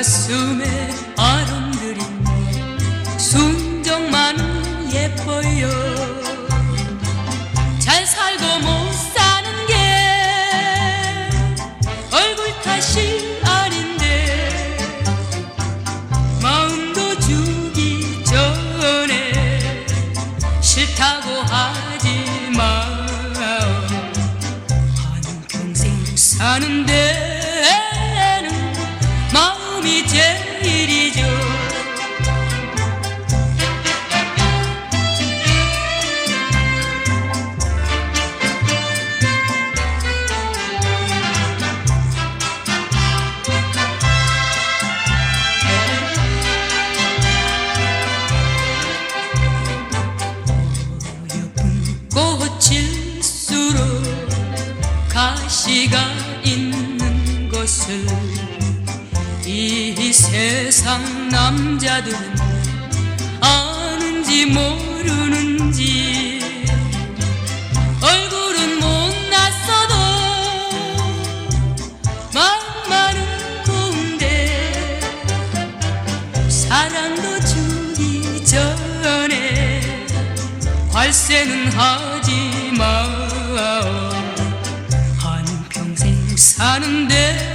가슴에 아름드린 순정만 예뻐요. 잘 살고 못 사는 게 얼굴 탓이 아닌데. 마음도 주기 전에 싫다고 하지만 한 평생 사는데. 제일이죠. 꽃일수록 가시가 있는 이 세상 남자들은 아는지 모르는지 얼굴은 못났어도 마음만은 고운데 사랑도 주기 전에 관세는 하지 마. 한평생 사는데